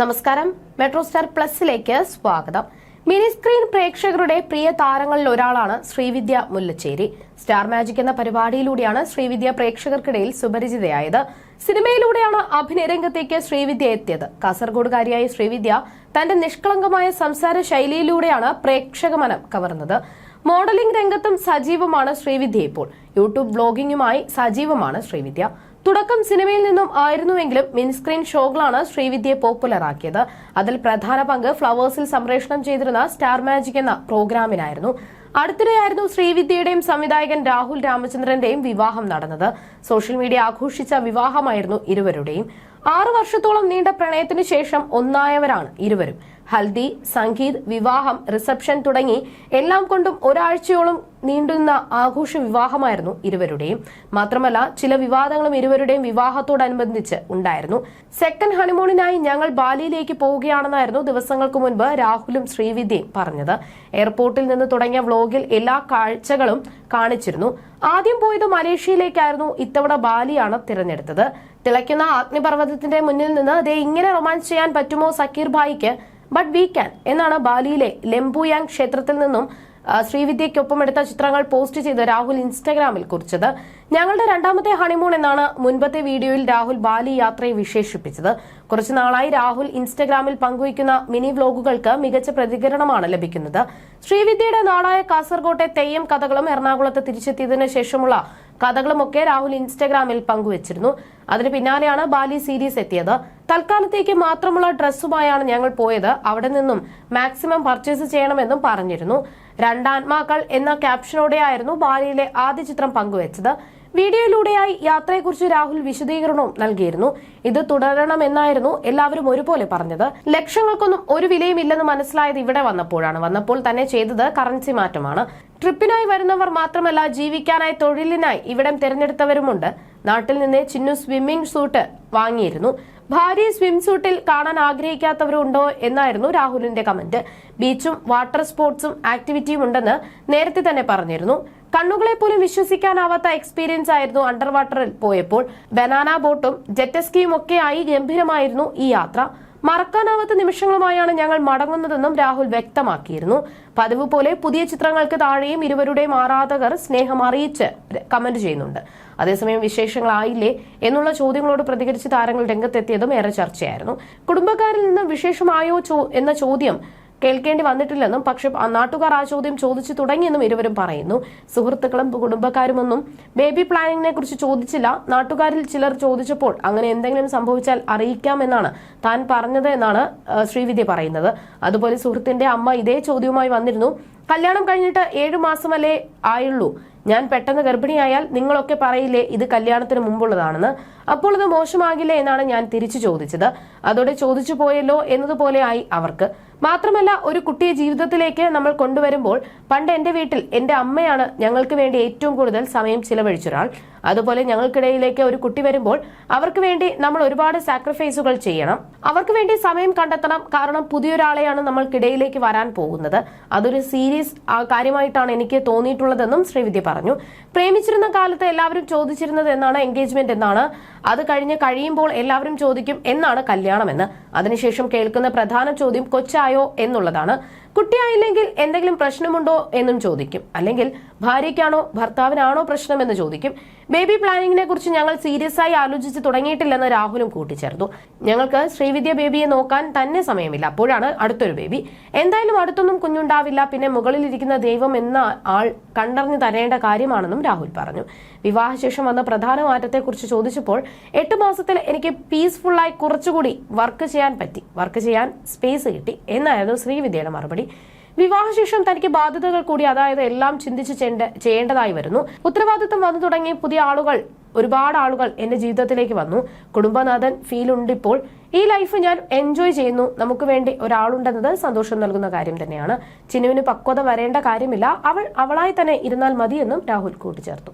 നമസ്കാരം. Metro star പ്ലസിലേക്ക് സ്വാഗതം. Mini screen പ്രേക്ഷകരുടെ പ്രിയ താരങ്ങളിൽ ഒരാളാണ് ശ്രീവിദ്യ മുല്ലച്ചേരി. സ്റ്റാർ മാജിക് എന്ന പരിപാടിയിലൂടെയാണ് ശ്രീവിദ്യ പ്രേക്ഷകർക്കിടയിൽ സുപരിചിതയായത്. സിനിമയിലൂടെയാണ് അഭിനയ രംഗത്തേക്ക് ശ്രീവിദ്യ എത്തിയത്. കാസർഗോഡുകാരിയായ ശ്രീവിദ്യ തന്റെ നിഷ്കളങ്കമായ സംസാര ശൈലിയിലൂടെയാണ് പ്രേക്ഷക മനം കവർന്നത്. മോഡലിംഗ് രംഗത്തും സജീവമാണ് ശ്രീവിദ്യ ഇപ്പോൾ. യൂട്യൂബ് ബ്ലോഗിംഗുമായി സജീവമാണ് ശ്രീവിദ്യ. തുടക്കം സിനിമയിൽ നിന്നും ആയിരുന്നുവെങ്കിലും മിനിസ്ക്രീൻ ഷോകളാണ് ശ്രീവിദ്യയെ പോപ്പുലർ ആക്കിയത് അതിൽ പ്രധാന പങ്ക് ഫ്ലവേഴ്സിൽ സംപ്രേഷണം ചെയ്തിരുന്ന സ്റ്റാർ മാജിക് എന്ന പ്രോഗ്രാമിനായിരുന്നു. അടുത്തിടെയായിരുന്നു ശ്രീവിദ്യയുടെയും സംവിധായകൻ രാഹുൽ രാമചന്ദ്രന്റെയും വിവാഹം നടന്നത്. സോഷ്യൽ മീഡിയ ആഘോഷിച്ച വിവാഹമായിരുന്നു ഇരുവരുടെയും. ആറു വർഷത്തോളം നീണ്ട പ്രണയത്തിനു ശേഷം ഒന്നായവരാണ് ഇരുവരും. ഹൽദി സംഗീത് വിവാഹം റിസപ്ഷൻ തുടങ്ങി എല്ലാം കൊണ്ടും ഒരാഴ്ചയോളം നീണ്ടുന്ന ആഘോഷ വിവാഹമായിരുന്നു ഇരുവരുടെയും. മാത്രമല്ല ചില വിവാദങ്ങളും ഇരുവരുടെയും വിവാഹത്തോടനുബന്ധിച്ച് ഉണ്ടായിരുന്നു. സെക്കൻഡ് ഹണിമൂണിനായി ഞങ്ങൾ ബാലിയിലേക്ക് പോവുകയാണെന്നായിരുന്നു ദിവസങ്ങൾക്ക് മുൻപ് രാഹുലും ശ്രീവിദ്യയും പറഞ്ഞത്. എയർപോർട്ടിൽ നിന്ന് തുടങ്ങിയ വ്ലോഗിൽ എല്ലാ കാഴ്ചകളും കാണിച്ചിരുന്നു. ആദ്യം പോയത് മലേഷ്യയിലേക്കായിരുന്നു. ഇത്തവണ ബാലിയാണ് തിരഞ്ഞെടുത്തത്. തിളയ്ക്കുന്ന അഗ്നിപർവതത്തിന്റെ മുന്നിൽ നിന്ന് അതേ ഇങ്ങനെ റൊമാൻസ് ചെയ്യാൻ പറ്റുമോ സക്കീർ ഭായിക്ക്? ബട്ട് വി ക്യാൻ എന്നാണ് ബാലിയിലെ ലെംബുയാങ് ക്ഷേത്രത്തിൽ നിന്നും ശ്രീവിദ്യയ്ക്കൊപ്പം എടുത്ത ചിത്രങ്ങൾ പോസ്റ്റ് ചെയ്ത് രാഹുൽ ഇൻസ്റ്റാഗ്രാമിൽ കുറിച്ചത്. ഞങ്ങളുടെ രണ്ടാമത്തെ ഹണിമൂൺ എന്നാണ് മുൻപത്തെ വീഡിയോയിൽ രാഹുൽ ബാലി യാത്രയെ വിശേഷിപ്പിച്ചത്. കുറച്ചു നാളായി രാഹുൽ ഇൻസ്റ്റാഗ്രാമിൽ പങ്കുവയ്ക്കുന്ന മിനി വ്ലോഗുകൾക്ക് മികച്ച പ്രതികരണമാണ് ലഭിക്കുന്നത്. ശ്രീവിദ്യയുടെ നാടായ കാസർകോട്ടെ തെയ്യം കഥകളും എറണാകുളത്ത് തിരിച്ചെത്തിയതിനു ശേഷമുള്ള കഥകളുമൊക്കെ രാഹുൽ ഇൻസ്റ്റാഗ്രാമിൽ പങ്കുവച്ചിരുന്നു. അതിന് പിന്നാലെയാണ് ബാലി സീരീസ് എത്തിയത്. തൽക്കാലത്തേക്ക് മാത്രമുള്ള ഡ്രസ്സുമായാണ് ഞങ്ങൾ പോയത്. അവിടെ നിന്നും മാക്സിമം പർച്ചേസ് ചെയ്യണമെന്നും പറഞ്ഞിരുന്നു. രണ്ടാത്മാക്കൾ എന്ന ക്യാപ്ഷനോടെയായിരുന്നു ബാലിയിലെ ആദ്യ ചിത്രം പങ്കുവച്ചത്. വീഡിയോയിലൂടെയായി യാത്രയെക്കുറിച്ച് രാഹുൽ വിശദീകരണവും നൽകിയിരുന്നു. ഇത് തുടരണമെന്നായിരുന്നു എല്ലാവരും ഒരുപോലെ പറഞ്ഞത്. ലക്ഷങ്ങൾക്കൊന്നും ഒരു വിലയും ഇല്ലെന്ന് മനസ്സിലായത് ഇവിടെ വന്നപ്പോഴാണ്. വന്നപ്പോൾ തന്നെ ചെയ്തത് കറൻസി മാറ്റമാണ്. ട്രിപ്പിനായി വരുന്നവർ മാത്രമല്ല ജീവിക്കാനായി തൊഴിലിനായി ഇവിടം തിരഞ്ഞെടുത്തവരുമുണ്ട്. നാട്ടിൽ നിന്ന് ചിന്നു സ്വിമ്മിംഗ് സൂട്ട് വാങ്ങിയിരുന്നു. ഭാര്യ സ്വിം സൂട്ടിൽ കാണാൻ ആഗ്രഹിക്കാത്തവരുണ്ടോ എന്നായിരുന്നു രാഹുലിന്റെ കമന്റ്. ബീച്ചും വാട്ടർ സ്പോർട്സും ആക്ടിവിറ്റിയും ഉണ്ടെന്ന് നേരത്തെ തന്നെ പറഞ്ഞിരുന്നു. കണ്ണുകളെ പോലും വിശ്വസിക്കാനാവാത്ത എക്സ്പീരിയൻസ് ആയിരുന്നു അണ്ടർ വാട്ടറിൽ പോയപ്പോൾ. ബനാന ബോട്ടും ജെറ്റസ്കിയും ഒക്കെയായി ഗംഭീരമായിരുന്നു ഈ യാത്ര. മറക്കാനാവാത്ത നിമിഷങ്ങളുമായാണ് ഞങ്ങൾ മടങ്ങുന്നതെന്നും രാഹുൽ വ്യക്തമാക്കിയിരുന്നു. പതിവ് പോലെ പുതിയ ചിത്രങ്ങൾക്ക് താഴെയും ഇരുവരുടെയും ആരാധകർ സ്നേഹം അറിയിച്ച് കമന്റ് ചെയ്യുന്നുണ്ട്. അതേസമയം വിശേഷങ്ങളായില്ലേ എന്നുള്ള ചോദ്യങ്ങളോട് പ്രതികരിച്ച് താരങ്ങൾ രംഗത്തെത്തിയതും ഏറെ ചർച്ചയായിരുന്നു. കുടുംബക്കാരിൽ നിന്ന് വിശേഷമായോ എന്ന ചോദ്യം കേൾക്കേണ്ടി വന്നിട്ടില്ലെന്നും പക്ഷെ നാട്ടുകാർ ആ ചോദ്യം ചോദിച്ചു തുടങ്ങിയെന്നും ഇരുവരും പറയുന്നു. സുഹൃത്തുക്കളും കുടുംബക്കാരുമൊന്നും ബേബി പ്ലാനിങ്ങിനെ കുറിച്ച് ചോദിച്ചില്ല. നാട്ടുകാരിൽ ചിലർ ചോദിച്ചപ്പോൾ അങ്ങനെ എന്തെങ്കിലും സംഭവിച്ചാൽ അറിയിക്കാമെന്നാണ് താൻ പറഞ്ഞത് എന്നാണ് ശ്രീവിദ്യ പറയുന്നത്. അതുപോലെ സുഹൃത്തിന്റെ അമ്മ ഇതേ ചോദ്യവുമായി വന്നിരുന്നു. കല്യാണം കഴിഞ്ഞിട്ട് ഏഴു മാസമല്ലേ ആയുള്ളൂ. ഞാൻ പെട്ടെന്ന് ഗർഭിണിയായാൽ നിങ്ങളൊക്കെ പറയില്ലേ ഇത് കല്യാണത്തിന് മുമ്പുള്ളതാണെന്ന്. അപ്പോൾ ഇത് മോശമാകില്ലേ എന്നാണ് ഞാൻ തിരിച്ചു ചോദിച്ചത്. അതോടെ ചോദിച്ചു പോയല്ലോ എന്നതുപോലെ ആയി അവർക്ക്. മാത്രമല്ല ഒരു കുട്ടിയെ ജീവിതത്തിലേക്ക് നമ്മൾ കൊണ്ടുവരുമ്പോൾ പണ്ട് എന്റെ വീട്ടിൽ എന്റെ അമ്മയാണ് ഞങ്ങൾക്ക് വേണ്ടി ഏറ്റവും കൂടുതൽ സമയം ചിലവഴിച്ചൊരാൾ. അതുപോലെ ഞങ്ങൾക്കിടയിലേക്ക് ഒരു കുട്ടി വരുമ്പോൾ അവർക്ക് വേണ്ടി നമ്മൾ ഒരുപാട് സാക്രിഫൈസുകൾ ചെയ്യണം. അവർക്ക് വേണ്ടി സമയം കണ്ടെത്തണം. കാരണം പുതിയൊരാളെയാണ് നമ്മൾക്കിടയിലേക്ക് വരാൻ പോകുന്നത്. അതൊരു സീരിയസ് കാര്യമായിട്ടാണ് എനിക്ക് തോന്നിയിട്ടുള്ളതെന്നും ശ്രീവിദ്യ പറഞ്ഞു. പ്രേമിച്ചിരുന്ന കാലത്ത് എല്ലാവരും ചോദിച്ചിരുന്നത് എന്നാണ് എൻഗേജ്മെന്റ് എന്നാണ്. അത് കഴിഞ്ഞ് കഴിയുമ്പോൾ എല്ലാവരും ചോദിക്കും എന്നാണ് കല്യാണം എന്ന് അതിനുശേഷം കേൾക്കുന്ന പ്രധാന ചോദ്യം കൊച്ചായോ എന്നുള്ളതാണ്. കുട്ടിയായില്ലെങ്കിൽ എന്തെങ്കിലും പ്രശ്നമുണ്ടോ എന്നും ചോദിക്കും. അല്ലെങ്കിൽ ഭാര്യയ്ക്കാണോ ഭർത്താവിനാണോ പ്രശ്നം എന്ന് ചോദിക്കും. ബേബി പ്ലാനിങ്ങിനെ കുറിച്ച് ഞങ്ങൾ സീരിയസ് ആയി ആലോചിച്ച് തുടങ്ങിയിട്ടില്ലെന്ന് രാഹുലും കൂട്ടിച്ചേർത്തു. ഞങ്ങൾക്ക് ശ്രീവിദ്യ ബേബിയെ നോക്കാൻ തന്നെ സമയമില്ല. അപ്പോഴാണ് അടുത്തൊരു ബേബി. എന്തായാലും അടുത്തൊന്നും കുഞ്ഞുണ്ടാവില്ല. പിന്നെ മുകളിലിരിക്കുന്ന ദൈവം എന്ന ആൾ കണ്ടറിഞ്ഞു തരേണ്ട കാര്യമാണെന്നും രാഹുൽ പറഞ്ഞു. വിവാഹശേഷം വന്ന പ്രധാന മാറ്റത്തെക്കുറിച്ച് ചോദിച്ചപ്പോൾ എട്ട് മാസത്തിൽ എനിക്ക് പീസ്ഫുള്ളായി കുറച്ചുകൂടി വർക്ക് ചെയ്യാൻ പറ്റി. വർക്ക് ചെയ്യാൻ സ്പേസ് കിട്ടി. എന്നായിരുന്നു ശ്രീവിദ്യയുടെ മറുപടി. വിവാഹശേഷം തനിക്ക് ബാധ്യതകൾ കൂടി അതായത് എല്ലാം ചിന്തിച്ച് ചെയ്യേണ്ടതായി വരുന്നു. ഉത്തരവാദിത്തം വന്നു തുടങ്ങി പുതിയ ആളുകൾ ഒരുപാട് ആളുകൾ എന്റെ ജീവിതത്തിലേക്ക് വന്നു. കുടുംബനാഥൻ ഫീൽ ഉണ്ട് ഇപ്പോൾ ഈ ലൈഫ് ഞാൻ എൻജോയ് ചെയ്യുന്നു. നമുക്ക് വേണ്ടി ഒരാളുണ്ടെന്നത് സന്തോഷം നൽകുന്ന കാര്യം തന്നെയാണ്. ചിനുവിന് പക്വത വരേണ്ട കാര്യമില്ല. അവൾ അവളായി തന്നെ ഇരുന്നാൽ മതിയെന്നും രാഹുൽ കൂട്ടിച്ചേർത്തു.